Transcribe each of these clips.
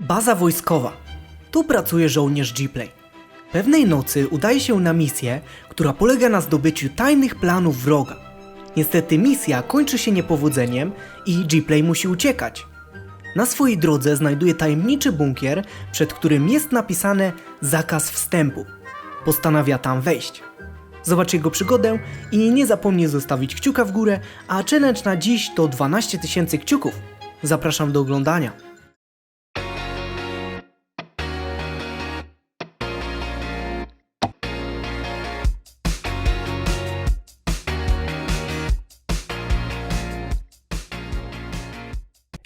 Baza wojskowa. Tu pracuje żołnierz G-Play. Pewnej nocy udaje się na misję, która polega na zdobyciu tajnych planów wroga. Niestety misja kończy się niepowodzeniem i G-Play musi uciekać. Na swojej drodze znajduje tajemniczy bunkier, przed którym jest napisane zakaz wstępu. Postanawia tam wejść. Zobacz jego przygodę i nie zapomnij zostawić kciuka w górę, a challenge na dziś to 12 tysięcy kciuków. Zapraszam do oglądania.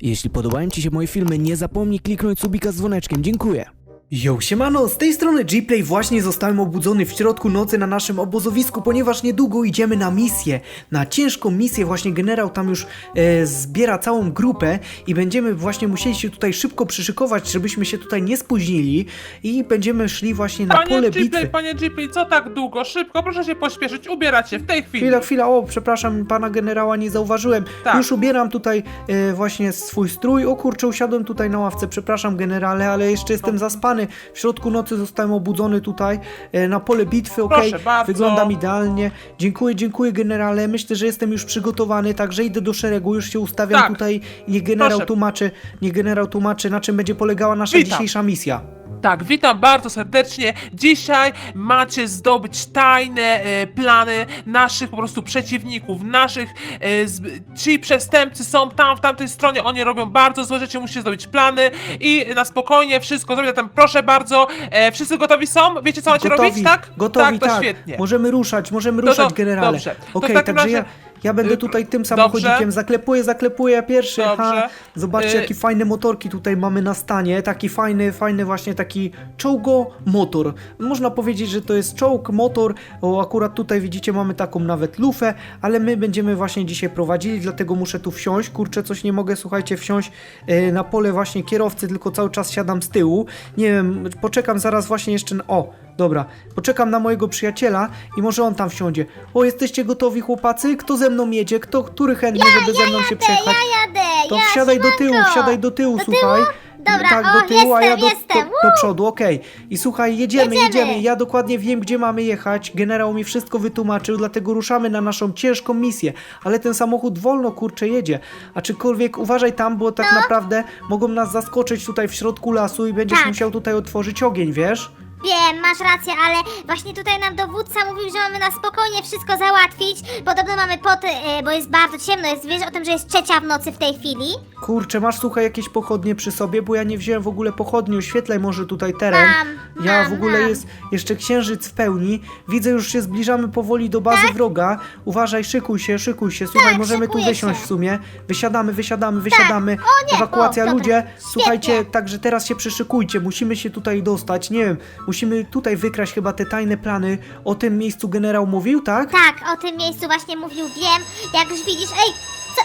Jeśli podobają Ci się moje filmy, nie zapomnij kliknąć subika z dzwoneczkiem. Dziękuję. Yo, siemano, z tej strony G-Play właśnie zostałem obudzony w środku nocy na naszym obozowisku, ponieważ niedługo idziemy na misję, na ciężką misję, właśnie generał tam już e, zbiera całą grupę i będziemy właśnie musieli się tutaj szybko przyszykować, żebyśmy się tutaj nie spóźnili i będziemy szli właśnie na Panie pole Gplay, bitwy. panie Gplay, co tak długo? Szybko, proszę się pośpieszyć, ubierać się w tej chwili. Chwila, chwila, o, przepraszam, pana generała nie zauważyłem. Tak. Już ubieram tutaj e, właśnie swój strój. O kurczę, usiadłem tutaj na ławce, przepraszam generale, ale jeszcze jestem zaspany. W środku nocy zostałem obudzony tutaj e, na pole bitwy, okej, Proszę bardzo. wyglądam idealnie. Dziękuję, dziękuję generale, myślę, że jestem już przygotowany, także idę do szeregu, już się ustawiam Tak. tutaj. Niech generał Proszę. tłumaczy, niech generał tłumaczy, na czym będzie polegała nasza Witam. dzisiejsza misja. Tak, witam bardzo serdecznie. Dzisiaj macie zdobyć tajne e, plany naszych po prostu przeciwników, naszych, e, z, ci przestępcy są tam, w tamtej stronie, oni robią bardzo złe rzeczy, musicie zdobyć plany i na spokojnie wszystko zrobić, zatem proszę bardzo, e, wszyscy gotowi są? Wiecie co macie robić, tak? Gotowi, tak, to tak. świetnie. Możemy ruszać, możemy To ruszać, do- generale. dobrze. To w Okej, takim także razie- ja będę y, tutaj tym dobrze. samochodzikiem, zaklepuję, zaklepuję ja pierwszy. Ha. Dobrze. Zobaczcie, Y- jakie fajne motorki tutaj mamy na stanie. Taki fajny, fajny właśnie taki czołgo motor. Można powiedzieć, że to jest czołg, motor. O, akurat tutaj widzicie, mamy taką nawet lufę, ale my będziemy właśnie dzisiaj prowadzili, dlatego muszę tu wsiąść. Kurczę, coś nie mogę, słuchajcie, wsiąść e, na pole właśnie kierowcy, tylko cały czas siadam z tyłu. Nie wiem, poczekam zaraz właśnie jeszcze na... O, Dobra, poczekam na mojego przyjaciela i może on tam wsiądzie. O, jesteście gotowi, chłopacy? Kto ze mną jedzie? Kto, który chętny, żeby ze mną się przejechać? Ja jadę, To ja, wsiadaj do tyłu, siemanko. wsiadaj do tyłu, Do słuchaj. Dobra, tak, o, do tyłu, a ja jestem, do, jestem, do, do przodu, okej. I słuchaj, jedziemy, jedziemy, Jedziemy. Ja dokładnie wiem, gdzie mamy jechać. Generał mi wszystko wytłumaczył, dlatego ruszamy na naszą ciężką misję. Ale ten samochód wolno, kurczę, jedzie. A czykolwiek uważaj tam, bo tak naprawdę mogą nas zaskoczyć tutaj w środku lasu i będziesz No. Tak. musiał tutaj otworzyć ogień, wiesz? Wiem, masz rację, ale właśnie tutaj nam dowódca mówił, że mamy na spokojnie wszystko załatwić. Podobno mamy pot, e, bo jest bardzo ciemno, jest, wiesz o tym, że jest trzecia w nocy w tej chwili? Kurczę, masz słuchaj jakieś pochodnie przy sobie, bo ja nie wziąłem w ogóle pochodni, oświetlaj może tutaj teren. Mam, ja mam, w ogóle mam. jest jeszcze księżyc w pełni. Widzę, już się zbliżamy powoli do bazy wroga. Uważaj, szykuj się, szykuj się. Słuchaj, Tak, możemy tu szykuję wysiąść się. w sumie. Wysiadamy, wysiadamy, wysiadamy. O nie, Ewakuacja, o, dobra, ludzie. Słuchajcie, świetnie. także teraz się przyszykujcie. Musimy się tutaj dostać. Nie wiem, musimy tutaj wykraść chyba te tajne plany. O tym miejscu generał mówił, tak? Tak, o tym miejscu właśnie mówił, wiem. Jak już widzisz, ej, co?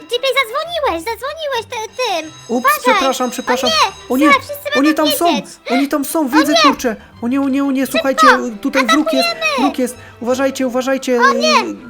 Jeepy, zadzwoniłeś, zadzwoniłeś ty, tym. Ups, Uważaj. przepraszam, przepraszam. O O nie, nie, słuchaj, wszyscy oni tam są, wiedzieć. oni tam są, widzę kurczę. O nie, o nie, o nie, słuchajcie, tutaj wróg jest, wróg jest. Uważajcie, uważajcie.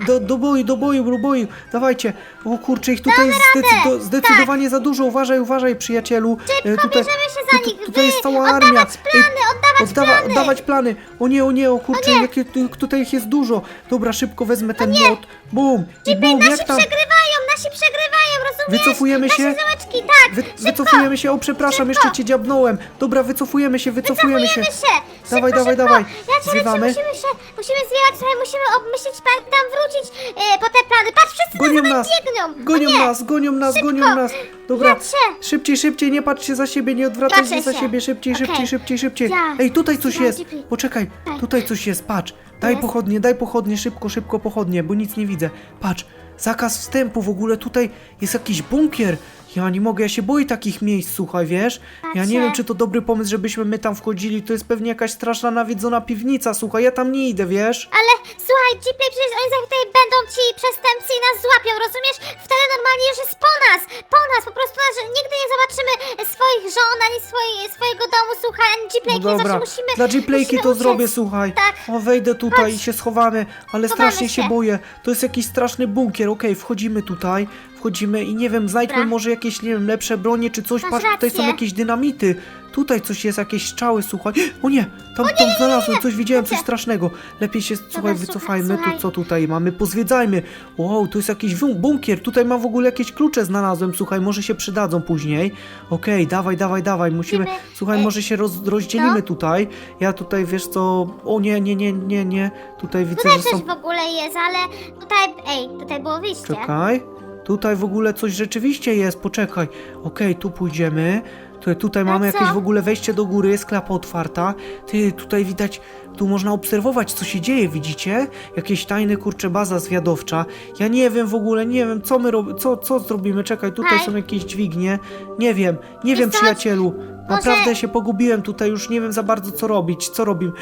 Do, do boju, do boju, do boju. Dawajcie. O kurczę, ich tutaj jest zdecydo, zdecydowanie za dużo. Uważaj, uważaj, przyjacielu. E, Szybko tutaj, bierzemy się za tu- nich, Tutaj wy, jest cała oddawać armia. plany, oddawać plany. Oddawać plany. O nie, o nie, o kurczę, jakie tu, tutaj ich jest dużo. Dobra, szybko wezmę ten miot. Bum, i bum, nasi jak tam. przegrywają, nasi przegrywają, rozumiesz? Wycofujemy się? Nasze załeczki, tak, Wy, szybko. wycofujemy się, o przepraszam, Szybko. jeszcze cię dziabnąłem. Dobra, wycofujemy się, wycofujemy się. Szybko, Dawaj, dawaj, szybko. dawaj. Ja cię Zwiewamy. musimy się, musimy zwijać, słuchaj, musimy obmyślić tam wrócić e, po te plany. Patrz, wszyscy Gonią nami nas, biegną! gonią nie. nas, gonią nas, Szybko. gonią nas. Dobra, Patrzę. szybciej, szybciej, nie patrz się za siebie, nie odwracaj Patrzę się za się. siebie, szybciej, Okej. szybciej, szybciej, szybciej. Ja. Ej, tutaj coś jest. Poczekaj, Daj. tutaj coś jest, patrz. Daj jest? pochodnie, daj pochodnie, szybko, szybko pochodnie, bo nic nie widzę. Patrz, zakaz wstępu, w ogóle tutaj jest jakiś bunkier. Ja nie mogę, ja się boję takich miejsc, słuchaj, wiesz? Ja nie Patrzę. wiem, czy to dobry pomysł, żebyśmy my tam wchodzili. To jest pewnie jakaś straszna, nawiedzona piwnica, słuchaj, ja tam nie idę, wiesz? Ale słuchaj, Jeepy, przecież oni za tutaj będą ci przestępcy i nas złapią, rozumiesz? Wtedy normalnie już jest po nas, po nas, po prostu nas, że nigdy nie zobaczymy swoich żon, ani swojej, swojego domu, słuchaj, ani No Jeepy, dobra, musimy dla musimy to uciec. zrobię, słuchaj. Tak. O, wejdę tutaj Chodź. i się schowamy, ale Schowamy strasznie się się. boję. To jest jakiś straszny bunkier, okej, wchodzimy tutaj, i nie wiem, znajdźmy Dobra. może jakieś, nie wiem, lepsze bronie czy coś. Masz Patrz, tutaj są rację. jakieś dynamity. Tutaj coś jest, jakieś strzały, słuchaj. O nie, tam, tam znalazłem, coś widziałem, coś strasznego. Lepiej się, słuchaj, wycofajmy. słuchaj. Tu co tutaj mamy? Pozwiedzajmy. Wow, tu jest jakiś bun- bunkier. Tutaj mam w ogóle jakieś klucze znalazłem, słuchaj, może się przydadzą później. Okej, dawaj, dawaj, dawaj, musimy, Musimy, słuchaj, e, może się roz, rozdzielimy no. tutaj. Ja tutaj, wiesz co, o nie, nie, nie, nie, nie. Tutaj widzę, Tutaj że są... coś w ogóle jest, ale tutaj, ej, tutaj było wyjście. Czekaj. Tutaj w ogóle coś rzeczywiście jest, poczekaj. Okej, tu pójdziemy. Tu, tutaj mamy co? jakieś w ogóle wejście do góry, jest klapa otwarta. Ty, tutaj widać, tu można obserwować, co się dzieje, widzicie? Jakieś tajne, kurcze, baza zwiadowcza. Ja nie wiem w ogóle, nie wiem, co my robimy, co, co zrobimy. Czekaj, tutaj Hej. są jakieś dźwignie. Nie wiem, nie Wiesz wiem, co? przyjacielu. Naprawdę się pogubiłem tutaj, już nie wiem za bardzo, co robić. Co robimy?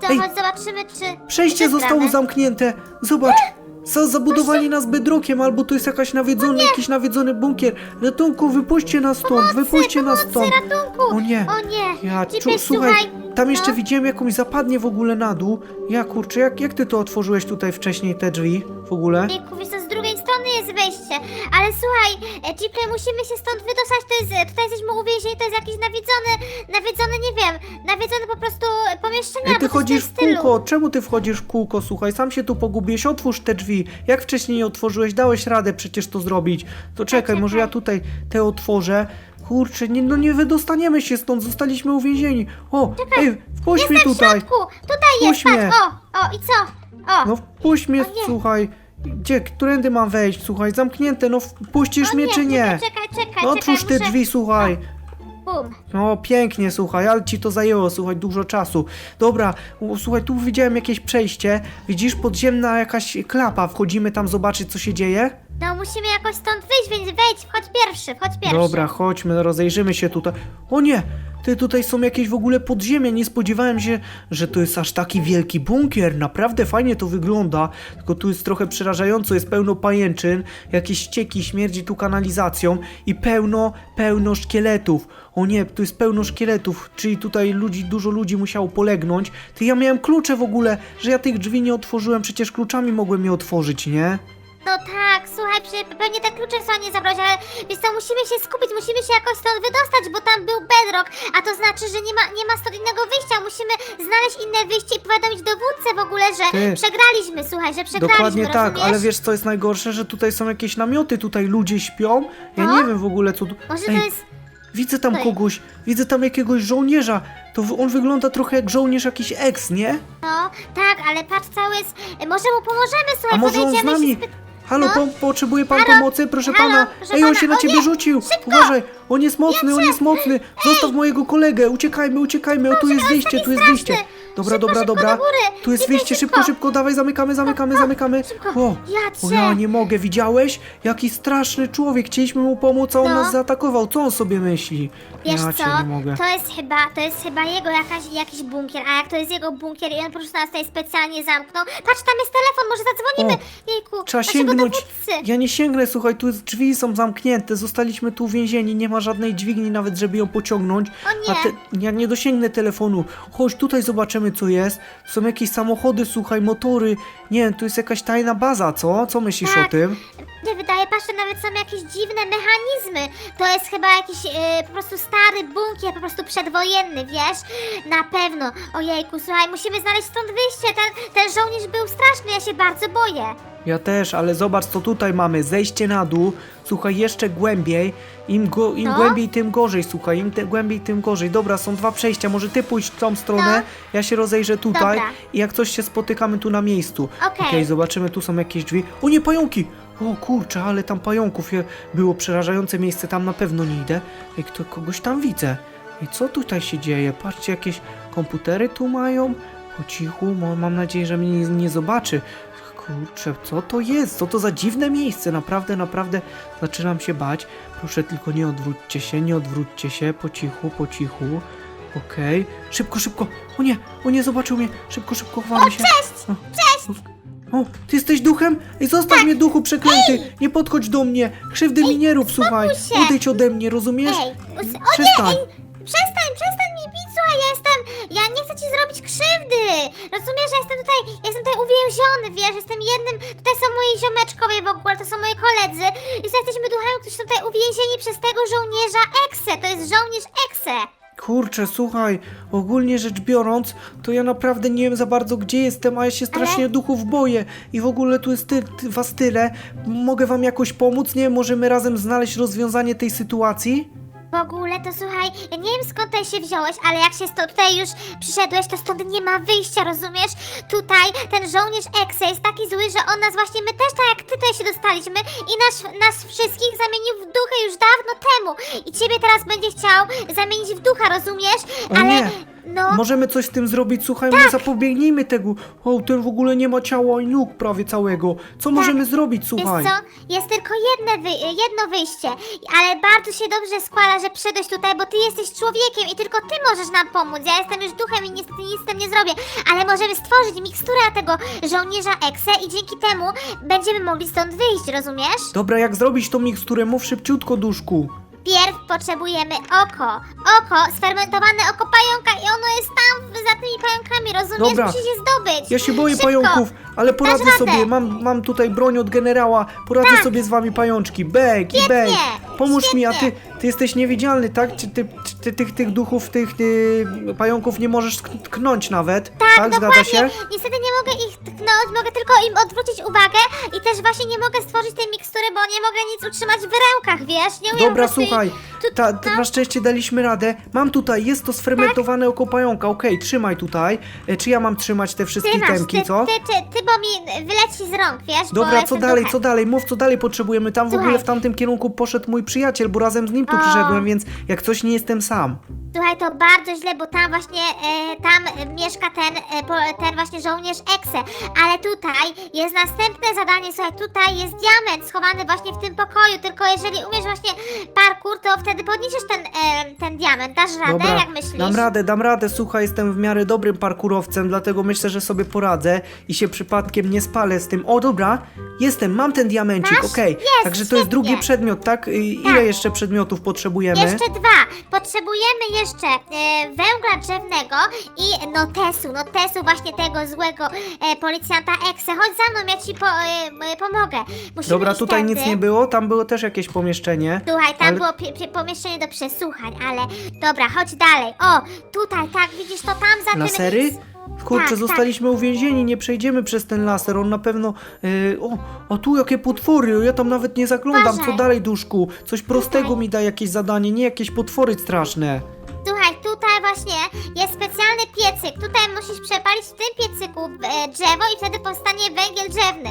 To Ej. chodź zobaczymy, czy... Przejście zostało zamknięte. Zobacz. Za, zabudowali nas bedrokiem, albo to jest jakaś nawiedzony, jakiś nawiedzony bunkier. Ratunku, wypuśćcie nas stąd, wypuśćcie nas stąd. ratunku! O nie. O nie! Ja, czu, słuchaj, tam jeszcze no. widziałem jakąś zapadnię w ogóle na dół. Ja kurczę, jak, jak ty to otworzyłeś tutaj wcześniej, te drzwi w ogóle? Wieku, wiesz co, z drugiej jest wejście, ale słuchaj, e, Jeepley, musimy się stąd wydostać, to jest, e, tutaj jesteśmy uwięzieni, to jest jakiś nawiedzony, nawiedzony, nie wiem, nawiedzone po prostu pomieszczenie, Ej, ty chodzisz w kółko, czemu ty wchodzisz w kółko, słuchaj, sam się tu pogubiłeś, otwórz te drzwi. Jak wcześniej je otworzyłeś, dałeś radę przecież to zrobić. To czekaj, może ja czekaj. tutaj te otworzę. Kurczę, nie, no nie wydostaniemy się stąd, zostaliśmy uwięzieni. O, ej, wpuść mnie Jestem tutaj. w środku, tutaj jest, Puść mnie. patrz, o, o, i co? O, No wpuść mnie, O nie. słuchaj. Gdzie, którędy mam wejść, słuchaj, zamknięte, no wpuścisz o mnie czy nie? Czekaj, czekaj, czekaj, No otwórz te czekaj, muszę... drzwi, słuchaj. Bum. No pięknie, słuchaj, ale ci to zajęło, słuchaj, dużo czasu. Dobra, u, słuchaj, tu widziałem jakieś przejście. Widzisz, podziemna jakaś klapa. Wchodzimy tam zobaczyć, co się dzieje? No musimy jakoś stąd wyjść, więc wejdź, wchodź pierwszy, wchodź pierwszy. Dobra, chodźmy, rozejrzymy się tutaj. O nie! Ty, tutaj są jakieś w ogóle podziemia. Nie spodziewałem się, że to jest aż taki wielki bunkier. Naprawdę fajnie to wygląda. Tylko tu jest trochę przerażająco. Jest pełno pajęczyn, jakieś ścieki, śmierdzi tu kanalizacją i pełno, pełno szkieletów. O nie, tu jest pełno szkieletów, czyli tutaj ludzi, dużo ludzi musiało polegnąć. Ty, ja miałem klucze w ogóle, że ja tych drzwi nie otworzyłem. Przecież kluczami mogłem je otworzyć, nie? No tak, słuchaj, przy- pewnie te klucze są nie zabrać, ale wiesz co, musimy się skupić, musimy się jakoś stąd wydostać, bo tam był bedrock, a to znaczy, że nie ma, nie ma stąd innego wyjścia, musimy znaleźć inne wyjście i powiadomić dowódcę w ogóle, że Ty. przegraliśmy, słuchaj, że przegraliśmy, Dokładnie tak, rozumiesz? ale wiesz co jest najgorsze, że tutaj są jakieś namioty, tutaj ludzie śpią. Ja No. nie wiem w ogóle co tu. Może Ej, to jest... widzę tam Ej. kogoś, widzę tam jakiegoś żołnierza. To w- on wygląda trochę jak żołnierz jakiś ex, nie? No, tak, ale patrz, cały jest... Może mu pomożemy, słuchaj, A może on z podejdziemy nami? się spy... Halo, No. po, potrzebuje pan Halo? pomocy? Proszę Halo? pana. Proszę Ej, on pana. się na O ciebie nie, rzucił. szybko. Uważaj, on jest mocny, on jest mocny. Zostaw mojego kolegę. Uciekajmy, uciekajmy. O, tu jest on jest wyjście, taki tu jest straszny. wyjście. Dobra, Szybko, dobra, szybko dobra. do góry. Tu jest wyjście, szybko, szybko. szybko. Dawaj, zamykamy, zamykamy, zamykamy. Szybko. O, Ja o ja nie mogę. Widziałeś? Jaki straszny człowiek. Chcieliśmy mu pomóc, a on No. nas zaatakował. Co on sobie myśli? Wiesz ja co, nie mogę. to jest chyba, to jest chyba jego jakaś, jakiś bunkier, a jak to jest jego bunkier i on po prostu nas tutaj specjalnie zamknął, patrz, tam jest telefon, może zadzwonimy, Trzeba naszego sięgnąć. dowódcy. Ja nie sięgnę, słuchaj, tu jest, drzwi są zamknięte, zostaliśmy tu uwięzieni, nie ma żadnej dźwigni nawet, żeby ją pociągnąć. O A nie. te, ja nie dosięgnę telefonu. Chodź, tutaj zobaczymy, co jest. Są jakieś samochody, słuchaj, motory. Nie wiem, tu jest jakaś tajna baza, co? Co myślisz Tak. o tym? Nie wydaje, patrz, to nawet są jakieś dziwne mechanizmy, to jest chyba jakiś e, po prostu stary bunkier, po prostu przedwojenny, wiesz, na pewno, ojejku, słuchaj, musimy znaleźć stąd wyjście, ten, ten żołnierz był straszny, ja się bardzo boję. Ja też, ale zobacz, co tutaj mamy. Zejście na dół, słuchaj, jeszcze głębiej. Im, go, im No. głębiej, tym gorzej, słuchaj, im te, głębiej, tym gorzej. Dobra, są dwa przejścia, może ty pójść w tą stronę, No. ja się rozejrzę tutaj Dobra. i jak coś się spotykamy tu na miejscu. Okej. zobaczymy, tu są jakieś drzwi. O nie, pająki! O kurczę, ale tam pająków je- było przerażające miejsce, tam na pewno nie idę. Ej, kto, kogoś tam widzę. I co tutaj się dzieje? Patrzcie, jakieś komputery tu mają. Po cichu, mo- mam nadzieję, że mnie nie, nie zobaczy. Kurczę, co to jest? Co to za dziwne miejsce? Naprawdę, naprawdę zaczynam się bać. Proszę tylko nie odwróćcie się, nie odwróćcie się. Po cichu, po cichu. Okej. Szybko, szybko. O nie, o nie, zobaczył mnie. Szybko, szybko, chowamy się. Cześć! Cześć! O, ty jesteś duchem? Ej, zostaw Tak. mnie, duchu przeklęty! Nie podchodź do mnie! Krzywdy mi nie rób, słuchaj! się. Odejdź ode mnie, rozumiesz? Ej, us- o Przestań. nie, ej, przestań, przestań mi bić, słuchaj, ja jestem, ja nie chcę ci zrobić robić krzywdy. Rozumiesz, że jestem tutaj, jestem tutaj uwięziony, wiesz, jestem jednym, tutaj są moi ziomeczkowie w ogóle, to są moi koledzy i jesteśmy duchami, którzy są tutaj uwięzieni przez tego żołnierza Exe, to jest żołnierz Exe. Kurczę, słuchaj, ogólnie rzecz biorąc, to ja naprawdę nie wiem za bardzo gdzie jestem, a ja się strasznie duchów boję i w ogóle tu jest ty, ty, was tyle. Mogę wam jakoś pomóc? Nie? Możemy razem znaleźć rozwiązanie tej sytuacji? W ogóle to słuchaj, ja nie wiem skąd tutaj się wziąłeś, ale jak się stąd tutaj już przyszedłeś, to stąd nie ma wyjścia, rozumiesz? Tutaj ten żołnierz Exe jest taki zły, że on nas właśnie, my też tak jak ty tutaj się dostaliśmy i nas, nas wszystkich zamienił w duchy już dawno temu. I ciebie teraz będzie chciał zamienić w ducha, rozumiesz? O ale nie. No. Możemy coś z tym zrobić, słuchaj, my zapobiegnijmy tego. O, ten w ogóle nie ma ciała ani nóg prawie całego. Co możemy zrobić, słuchaj? Tak. Wiesz co, jest tylko jedne wy jedno wyjście, ale bardzo się dobrze składa, że przyszedłeś tutaj, bo ty jesteś człowiekiem i tylko ty możesz nam pomóc. Ja jestem już duchem i niestety nic z tym nie zrobię, ale możemy stworzyć miksturę tego żołnierza Exe i dzięki temu będziemy mogli stąd wyjść, rozumiesz? Dobra, jak zrobić tą miksturę? Mów szybciutko, duszku. Pierw potrzebujemy oko. Oko, sfermentowane oko pająka i ono jest tam za tymi pająkami, rozumiesz? Dobra. Musisz je zdobyć. Ja się boję Szybko. pająków, ale poradzę radę. sobie. Mam, mam tutaj broń od generała. Poradzę Tak. sobie z wami pajączki. Bek i Świetnie, bek. Pomóż mi, a ty, świetnie. Ty jesteś niewidzialny, tak? Czy ty, czy ty tych, tych duchów, tych y, pająków nie możesz tkn- tknąć nawet? Tak, zgadza dokładnie. się? Niestety nie mogę ich tknąć, mogę tylko im odwrócić uwagę i też właśnie nie mogę stworzyć tej mikstury, bo nie mogę nic utrzymać w rękach, wiesz? Nie umiem Dobra, po prostu słuchaj, tu- ta, ta, na szczęście daliśmy radę. Mam tutaj, jest to sfermentowane oko pająka. Okej, trzymaj tutaj. E, Czy ja mam trzymać te wszystkie Ty masz, temki, ty, co? ty, ty, ty, bo mi wyleci z rąk, wiesz? bo Dobra, co jestem dalej, duchem. co dalej? Mów, co dalej potrzebujemy. Tam w Słuchaj. ogóle w tamtym kierunku poszedł mój przyjaciel, bo razem z nim tu przyszedłem, więc jak coś nie jestem sam. Słuchaj, to bardzo źle, bo tam właśnie, e, tam mieszka ten, e, po, ten właśnie żołnierz Exe, ale tutaj jest następne zadanie, słuchaj, tutaj jest diament schowany właśnie w tym pokoju, tylko jeżeli umiesz właśnie parkour, to wtedy podniesiesz ten, e, ten diament, dasz radę, Dobra, jak myślisz? dam radę, dam radę. Słuchaj, jestem w miarę dobrym parkurowcem, dlatego myślę, że sobie poradzę i się przypadkiem nie spalę z tym. O, dobra, jestem, mam ten diamencik, Masz? okej. Jest, Także to jest drugi przedmiot, tak? Ile Tak. jeszcze przedmiotów potrzebujemy? Jeszcze dwa. Potrzebujemy jeszcze e, węgla drzewnego i notesu. Notesu właśnie tego złego e, policjanta Exe. Chodź za mną, ja ci po, e, pomogę. Musimy Dobra, iść tutaj tędy. nic nie było, tam było też jakieś pomieszczenie. Słuchaj, tam ale- było pi- pi- pomieszczenie do przesłuchań, ale dobra, chodź dalej. O, tutaj, tak, widzisz to tam za tym... Lasery? Kurczę, Tak, zostaliśmy uwięzieni, nie przejdziemy przez ten laser, on na pewno... Yy, o, o, tu jakie potwory, ja tam nawet nie zaglądam, co Uważaj. dalej, duszku? Coś prostego mi da jakieś zadanie, nie jakieś potwory straszne. Właśnie jest specjalny piecyk. Tutaj musisz przepalić w tym piecyku e, drzewo i wtedy powstanie węgiel drzewny.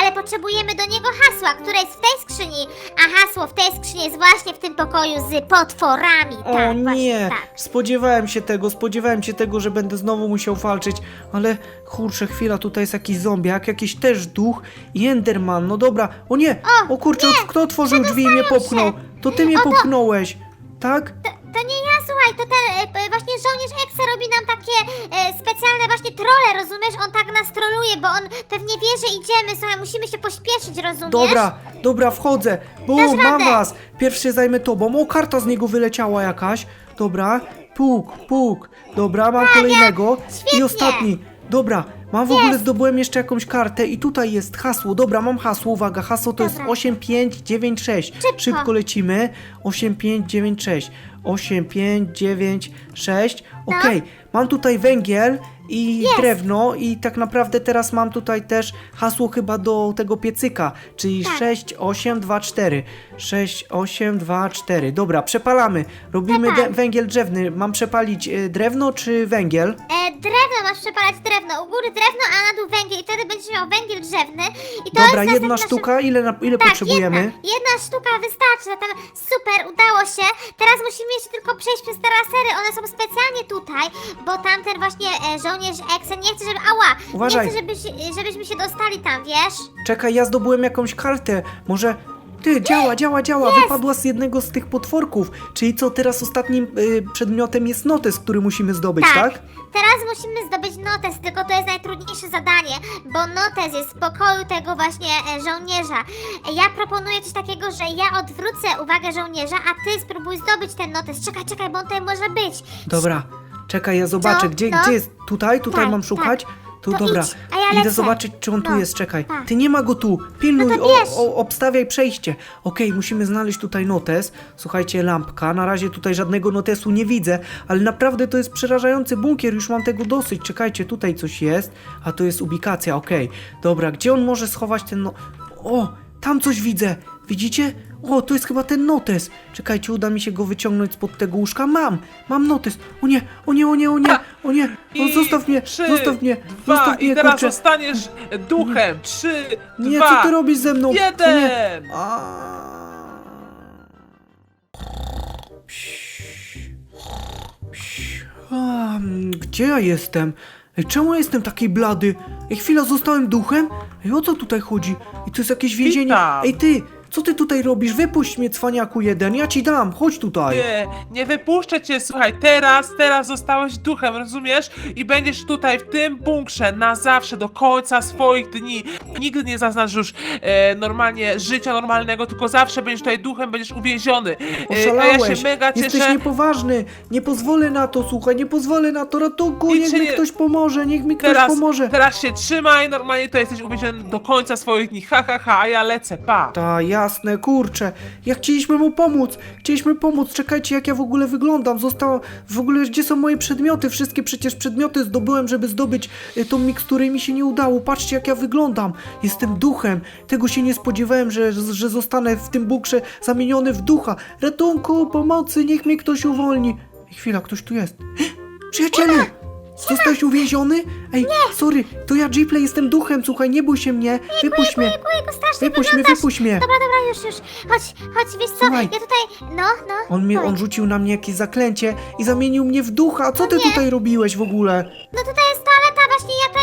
Ale potrzebujemy do niego hasła, które jest w tej skrzyni. A hasło w tej skrzyni jest właśnie w tym pokoju z potworami. O tak, nie, właśnie tak. spodziewałem się tego, spodziewałem się tego, że będę znowu musiał walczyć, ale kurczę, chwila, tutaj jest jakiś zombiak, jakiś też duch i Enderman, no dobra, o nie, o, O, kurczę, nie, kto otworzył drzwi i mnie popchnął? To ty mnie popchnąłeś, tak? To, to nie ja, słuchaj, to ten e, właśnie żołnierz Exe robi nam takie e, specjalne właśnie trole, rozumiesz? On tak nas troluje, bo on pewnie wie, że idziemy, słuchaj, musimy się pośpieszyć, rozumiesz? Dobra, dobra, wchodzę. Dasz Bum, mam radę. was. Pierwszy zajmę tobą. O, karta z niego wyleciała jakaś. Dobra, puk, puk. Dobra, mam kolejnego. I świetnie. ostatni. Dobra, mam w ogóle zdobyłem jeszcze jakąś kartę i tutaj jest hasło. Dobra, mam hasło. Uwaga, hasło to jest Dobra. 8596. Szybko. Szybko lecimy. 8596. 8596. No. Okej, mam tutaj węgiel i drewno i tak naprawdę teraz mam tutaj też hasło chyba do tego piecyka, czyli Tak. 6824. 6824. Dobra, przepalamy. Robimy Przepal. de- węgiel drzewny. Mam przepalić e, drewno czy węgiel? E, drewno masz przepalać drewno, u góry drewno, a na dół węgiel i wtedy będziesz miał węgiel drzewny i to Dobra, jest jedna następna sztuka. Ile, na, ile Tak, potrzebujemy? Jedna, jedna sztuka wystarczy, zatem super, udało się. Teraz musimy jeszcze tylko przejść przez te lasery, one są specjalnie tutaj, bo tamten właśnie e, żołnierz Exe nie chce, żeby, ała, Uważaj. nie chce, żebyś, żebyśmy się dostali tam, wiesz? Czekaj, ja zdobyłem jakąś kartę. Może. Ty, działa, działa, działa. Wypadła z jednego z tych potworków. Czyli co, teraz ostatnim y, przedmiotem jest notes, który musimy zdobyć, tak? Teraz musimy zdobyć notes, tylko to jest najtrudniejsze zadanie, bo notes jest w pokoju tego właśnie e, żołnierza. E, Ja proponuję coś takiego, że ja odwrócę uwagę żołnierza, a ty spróbuj zdobyć ten notes. Czekaj, czekaj, bo on tutaj może być. Dobra, Czekaj, ja zobaczę, Co? gdzie, No. gdzie jest? Tutaj? Tutaj Tak, mam tak. szukać? Tu, To dobra. idź, a ja Idę lecę. zobaczyć, czy on tu No, jest, czekaj. Ty nie ma go tu, pilnuj, No to o, o, obstawiaj przejście. Okej, musimy znaleźć tutaj notes. Słuchajcie, lampka. Na razie tutaj żadnego notesu nie widzę, ale naprawdę to jest przerażający bunkier, już mam tego dosyć. Czekajcie, tutaj coś jest, a to jest ubikacja, okej. Dobra, gdzie on może schować ten no... O, tam coś widzę. Widzicie? O, to jest chyba ten notes. Czekajcie, uda mi się go wyciągnąć spod tego łóżka. Mam, mam notes. O nie, o nie, o nie, o nie, o nie. O, I zostaw mnie, trzy, zostaw mnie, Dwa, zostaw mnie, i teraz kurczę. zostaniesz duchem. Trzy, Nie, dwa, co ty robisz ze mną? O nie. jeden. A. A, Gdzie ja jestem? Ej, czemu ja jestem taki blady? Ej, chwila, zostałem duchem? Ej, o co tutaj chodzi? I to jest jakieś więzienie. Witam. Ej, ty, co ty tutaj robisz? Wypuść mnie, cwaniaku jeden, ja ci dam, chodź tutaj. Nie, nie wypuszczę cię, słuchaj, teraz, teraz zostałeś duchem, rozumiesz? I będziesz tutaj w tym bunkrze na zawsze, do końca swoich dni. Nigdy nie zaznasz już e, normalnie życia normalnego, tylko zawsze będziesz tutaj duchem, będziesz uwięziony. E, a ja Oszalałeś, się mega jesteś cieszę. niepoważny, nie pozwolę na to, słuchaj, nie pozwolę na to, ratunku, Nic niech się mi nie- ktoś pomoże, niech mi ktoś Teraz, pomoże. teraz się trzymaj, normalnie to jesteś uwięziony do końca swoich dni. Ha, ha, ha, a ja lecę, pa. Ta, jasne, kurczę. Jak chcieliśmy mu pomóc. Chcieliśmy pomóc. Czekajcie, jak ja w ogóle wyglądam. Zostało... W ogóle, gdzie są moje przedmioty? Wszystkie przecież przedmioty zdobyłem, żeby zdobyć y, tą miksturę i mi się nie udało. Patrzcie, jak ja wyglądam. Jestem duchem. Tego się nie spodziewałem, że, że zostanę w tym bunkrze zamieniony w ducha. Ratunku, pomocy, niech mnie ktoś uwolni. Chwila, ktoś tu jest. Przyjacielu! Zostałeś uwięziony? Ej, sorry, to ja Gplay jestem duchem, słuchaj, nie bój się mnie. Wypuść mnie. Ojejku, strasznie Wypuść mnie, wyglądasz. wypuść mnie. Dobra, dobra, już, już. Chodź, chodź, wiesz co, Słuchaj. ja tutaj, no, no. On, mnie, on rzucił na mnie jakieś zaklęcie i zamienił mnie w ducha. A co ty nie. tutaj robiłeś w ogóle? No tutaj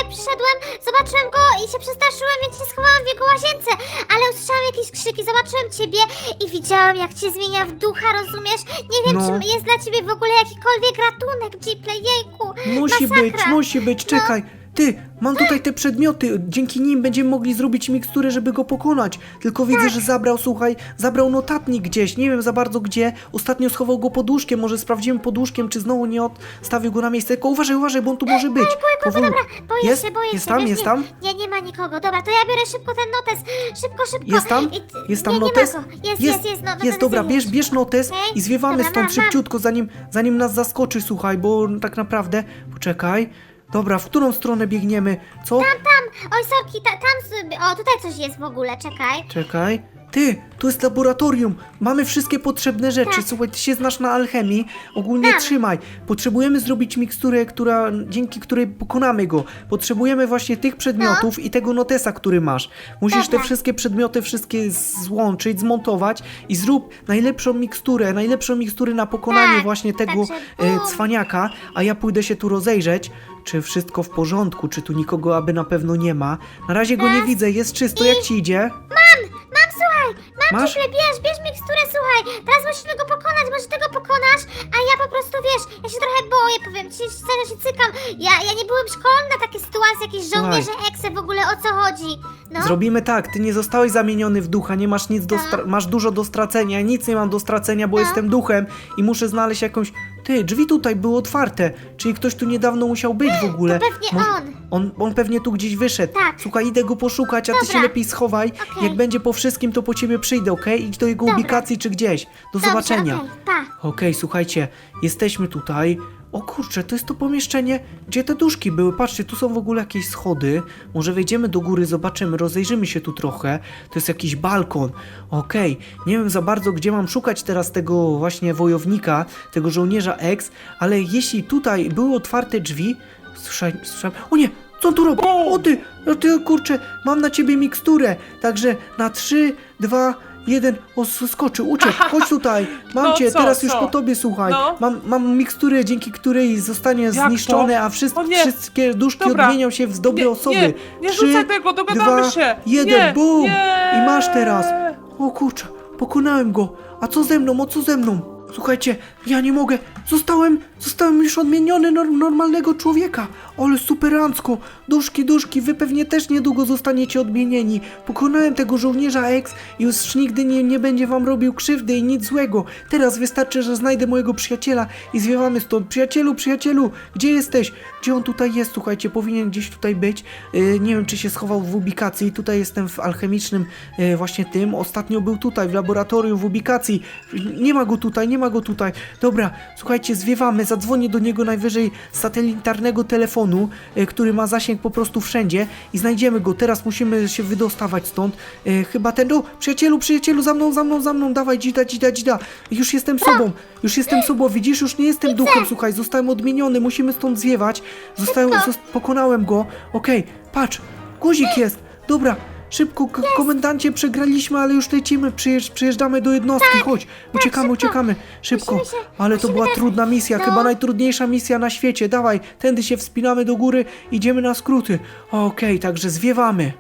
przyszedłem, zobaczyłem go i się przestraszyłem, więc się schowałam w jego łazience, ale usłyszałam jakieś krzyki, zobaczyłem ciebie i widziałam jak cię zmienia w ducha, rozumiesz? Nie wiem, No. czy jest dla ciebie w ogóle jakikolwiek ratunek, Gplay, jejku. Musi masakra. być, musi być, czekaj. Ty, mam tutaj te przedmioty, dzięki nim będziemy mogli zrobić miksturę, żeby go pokonać. Tylko widzę, Tak. że zabrał, słuchaj, zabrał notatnik gdzieś, nie wiem za bardzo gdzie. Ostatnio schował go pod łóżkiem, może sprawdzimy pod łóżkiem, czy znowu nie odstawił go na miejsce. Tylko uważaj, uważaj, bo on tu może być. Powolu- Dobra, boję Jest? się, boję Jest się. tam, wiesz, jest nie, tam? Nie, nie ma nikogo. Dobra, to ja biorę szybko ten notes. Szybko, szybko. Jest tam? I Jest tam nie, notes? Nie ma go. Jest, jest, jest. No, no, jest no, dobra, no, bierz, bierz notes Okej. i zwiewamy Dobra, stąd mam, mam. szybciutko, zanim, zanim nas zaskoczy, słuchaj, bo tak naprawdę... Poczekaj. Dobra, w którą stronę biegniemy? Co? Tam, tam. Oj, sorki, ta, tam. O, tutaj coś jest w ogóle, czekaj. Czekaj. Ty, tu jest laboratorium. Mamy wszystkie potrzebne rzeczy. Tak. Słuchaj, ty się znasz na alchemii. Ogólnie Znam. trzymaj. Potrzebujemy zrobić miksturę, która, dzięki której pokonamy go. Potrzebujemy właśnie tych przedmiotów i tego notesa, który masz. Musisz te wszystkie przedmioty, wszystkie złączyć, zmontować i zrób najlepszą miksturę, najlepszą miksturę na pokonanie Tak, właśnie tego także e, bum. cwaniaka, a ja pójdę się tu rozejrzeć, czy wszystko w porządku, czy tu nikogo aby na pewno nie ma. Na razie go nie widzę, jest czysto, jak ci idzie? Mam, Masz? ciebie, bierz, bierz miksturę, słuchaj. Teraz musimy go pokonać, może tego pokonasz, a ja po prostu, wiesz, ja się trochę boję, powiem ci, szczerze się cykam. Ja, ja nie byłem szkolna na takie sytuacje, jakieś żołnierze ekse, w ogóle o co chodzi. No. Zrobimy tak, ty nie zostałeś zamieniony w ducha, nie masz nic do No. stra- masz dużo do stracenia, ja nic nie mam do stracenia, bo No. jestem duchem i muszę znaleźć jakąś... Ty, drzwi tutaj były otwarte, czyli ktoś tu niedawno musiał być w ogóle. To pewnie on. on. On pewnie tu gdzieś wyszedł. Tak. Słuchaj, idę go poszukać, a ty Dobra. się lepiej schowaj. Okej. Jak będzie po wszystkim, to po ciebie przyjdę, okej? Idź do jego Dobra. ubikacji czy gdzieś. Do Dobrze, zobaczenia. okej, pa. Okej, słuchajcie, jesteśmy tutaj. O kurczę, to jest to pomieszczenie, gdzie te duszki były. Patrzcie, tu są w ogóle jakieś schody. Może wejdziemy do góry, zobaczymy, rozejrzymy się tu trochę. To jest jakiś balkon. Okej, nie wiem za bardzo, gdzie mam szukać teraz tego właśnie wojownika, tego żołnierza X, ale jeśli tutaj były otwarte drzwi... Słyszałem, słyszałem... O nie! Co on tu robi? O ty! O ty, kurczę, mam na ciebie miksturę. Także na 3, 2, 1... O, skoczył, uciekł. Chodź tutaj. Mam No cię, co, teraz już co? po tobie, słuchaj. No. Mam, mam miksturę, dzięki której zostanie Jak zniszczone, to? a nie. wszystkie duszki Dobra. odmienią się w dobre Nie, osoby. nie, nie Trzy, rzucaj tego, dogadamy dwa, się. jeden, Nie, bum! nie. I masz teraz. O kurczę, pokonałem go. A co ze mną, o co ze mną? Słuchajcie, ja nie mogę. Zostałem, zostałem już odmieniony nor- normalnego człowieka. Ale superancko! Duszki, duszki, wy pewnie też niedługo zostaniecie odmienieni. Pokonałem tego żołnierza X i już nigdy nie, nie będzie wam robił krzywdy i nic złego. Teraz wystarczy, że znajdę mojego przyjaciela i zwiewamy stąd. Przyjacielu, przyjacielu, gdzie jesteś? Gdzie on tutaj jest? Słuchajcie, powinien gdzieś tutaj być. Yy, nie wiem, czy się schował w ubikacji. Tutaj jestem w alchemicznym yy, właśnie tym. Ostatnio był tutaj, w laboratorium w ubikacji. Nie ma go tutaj, nie ma go tutaj. Dobra, słuchajcie, zwiewamy. Zadzwonię do niego najwyżej z satelitarnego telefonu, yy, który ma zasięg po prostu wszędzie i znajdziemy go. Teraz musimy się wydostawać stąd. Yy, chyba ten... O, przyjacielu, przyjacielu, za mną, za mną, za mną. Dawaj, dzida, dzida, dzida. Już jestem sobą. Już jestem sobą, widzisz? Już nie jestem duchem, słuchaj. Zostałem odmieniony. Musimy stąd zwiewać. Zostałem, zos- pokonałem go. Okej, patrz. Guzik jest. Dobra. Szybko, k- komendancie, przegraliśmy, ale już lecimy, przyjeżdż, przyjeżdżamy do jednostki, chodź, uciekamy, szybko. uciekamy, szybko, Musimy się- ale to musimy była teraz- trudna misja, no. chyba najtrudniejsza misja na świecie, dawaj, tędy się wspinamy do góry, idziemy na skróty, okej, także zwiewamy.